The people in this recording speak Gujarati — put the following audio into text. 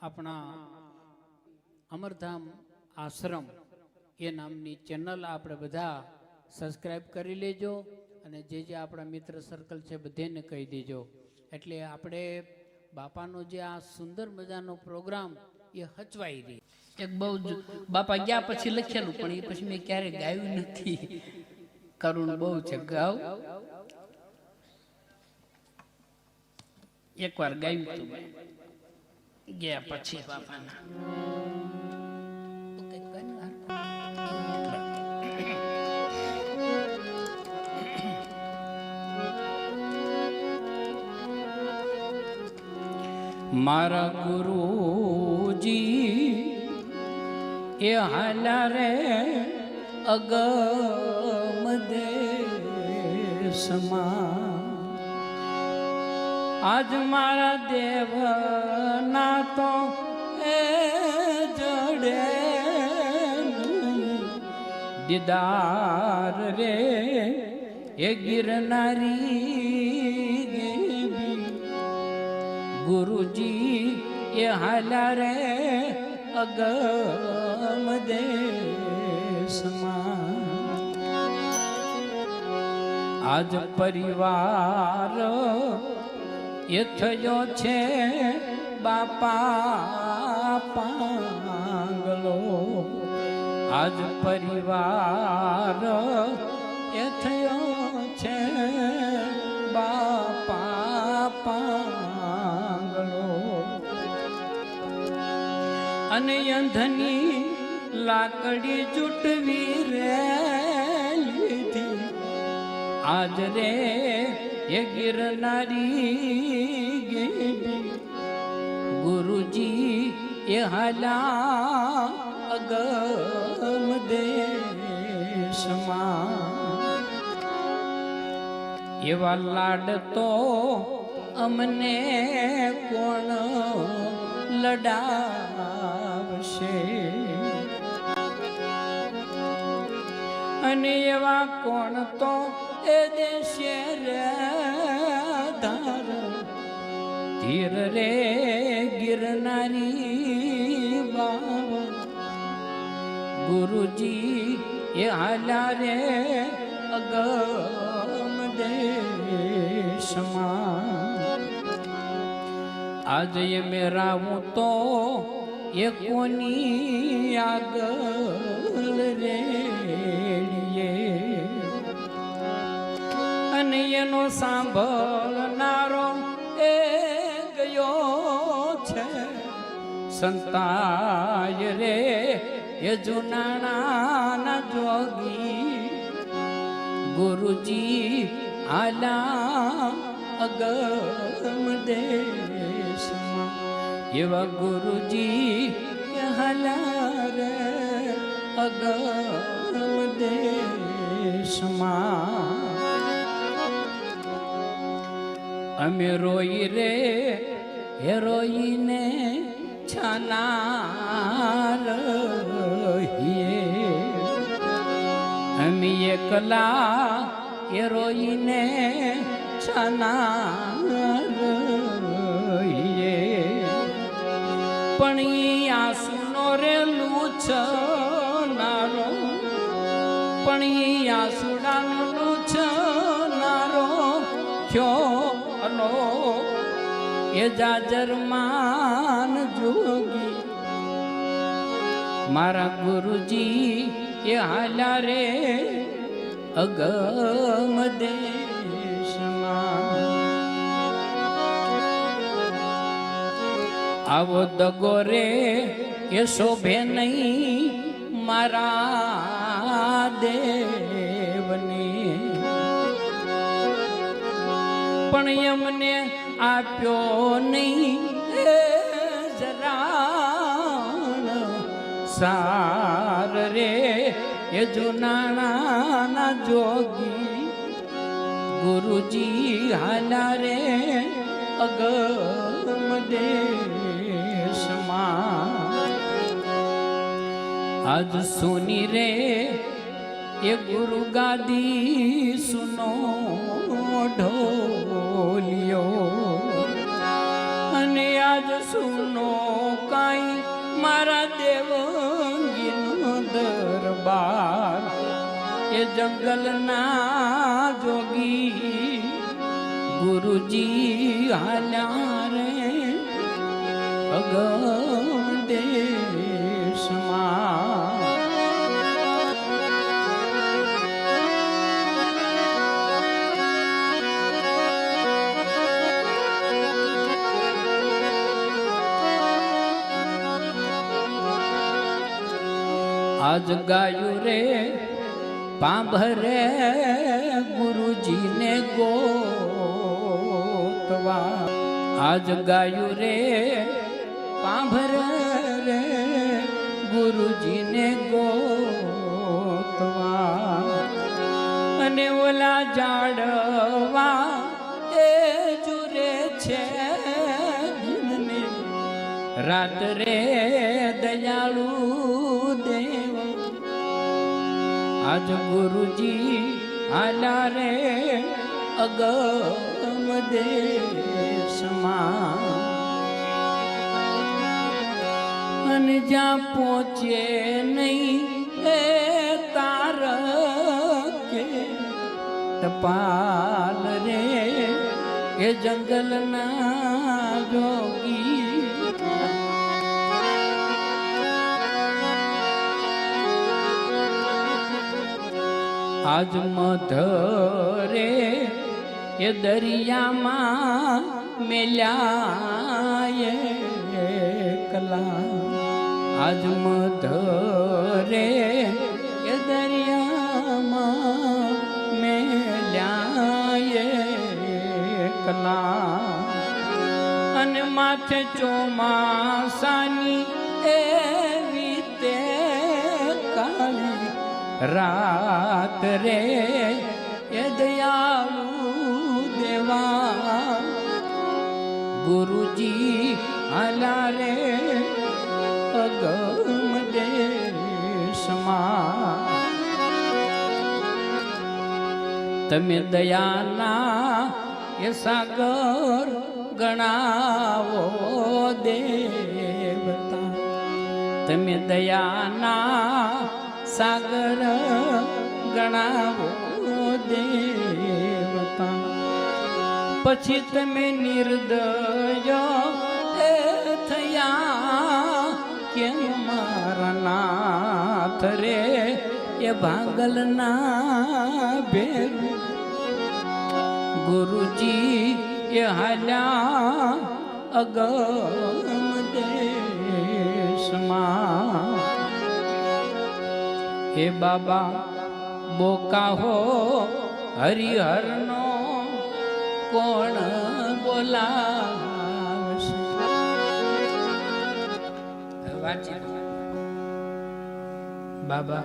આપણા અમરધામ આશ્રમ એ નામની ચેનલ આપણે બધા સબસ્ક્રાઈબ કરી લેજો અને જે જે આપણા મિત્ર સર્કલ છે બધાને કહી દેજો. એટલે આપણે બાપાનો જે આ સુંદર મજાનો પ્રોગ્રામ એ હચવાઈ રહી. એક બહુ બાપા ગયા પછી લખેલું, પણ એ પછી મેં ક્યારે ગાયું નથી. કરુણ બહુ છે, ગાવ. એકવાર ગાયું. ગયા પછી બાપાના. મારા ગુરુજી એ હાલા રે અગમ દેશમાં આજ મારા દેવ ના તો એ જડે દીદાર રે, એ ગિરનારી ગુરુજી, એ હાલા રે અગમ દેશમાં. આજ પરિવાર એ થયો છે બાપા પાંગલો. આજ પરિવાર એ થયો છે બાપા પાંગલો. અને અંધની લાકડી ચૂંટવી રે લીધી. આજ રે એ ગિરનારી ગુરુજી એ હાલા અગમ દેશમાં. એવા લાડ તો અમને કોણ લડાવશે? અને એવા કોણ તો એ દેશે રે ધાર. ધીર રે ગિરનારી બાવા. ગુરુજી એ હાલા રે અગમ દેશમાં. આજે મેરા હું તો એ કોની આગળ રેડીએ અને એનો સાંભળનારો એ ગયો છે. સંતાય રે, એ જુનાણા જોગી. ગુરુજી આલા અગમ દેશમાં. એવા ગુરુજી હલા રે અગમ દેશમાં અમે રોઈ રે હેરોઈને છાના રહીએ. અમે એકલા હેરોઈને રોઈને છાના રહીએ. પણ આસુનો રે લૂછનારો થયો અલો એ જાજરમાન જોગી. મારા ગુરુજી એ હાલા રે અગમ દેશમાં. આવો દગો રે એ શોભે નહીં મારા દેવને પણ એમને આપ્યો નહીં. એ જરાણ સાર રે, એ જુનાણા જોગી ગુરુજી હાલા રે, અગમ દેશમાં. આજ સુની રે, એ ગુરુ ગાદી સુનો ઢોલિયો આજ સુનો કા મારા દેવંગીનો દરબાર. એ જંગલના જોગી ગુરુજી હાલ્યા રે. અગમ દેશમાં આજ ગાયું રે, પાંભરે ગુરુજીને ગોતવા. આજ ગાયું રે, પાંભરે રે ગુરુજીને ગોતવા. અને ઓલા જાડવા રાત રે દયાળુ દેવ. આજ ગુરુજી આલા રે અગમ દેશમાં. અને જ્યાં પહોંચે નહીં એ તાર કે ટપાલ રે. એ જંગલના જોગી આજ મધરે એ દરિયામાં મેલ્યા કલા આજ મધરે એ દરિયામાં મેલ્યા કલા અને માથે ચોમાસાની રાત રે એ દયાળુ દેવા. ગુરુજી આલા રે અગમ દેશમાં. તમે દયાના એ સાગર ગણાવો દેવતા. તમે દયાના સાગર ગણાવો દેવતા પછી તમે નિર્દય થયા કે મારા નાથ રે એ ભાંગલના ભેર ગુરુજી એ હાલ્યા અગમ દેશમાં હે બાબા બોકા હો હરિહરનો કોણ બોલાવશે? બાબા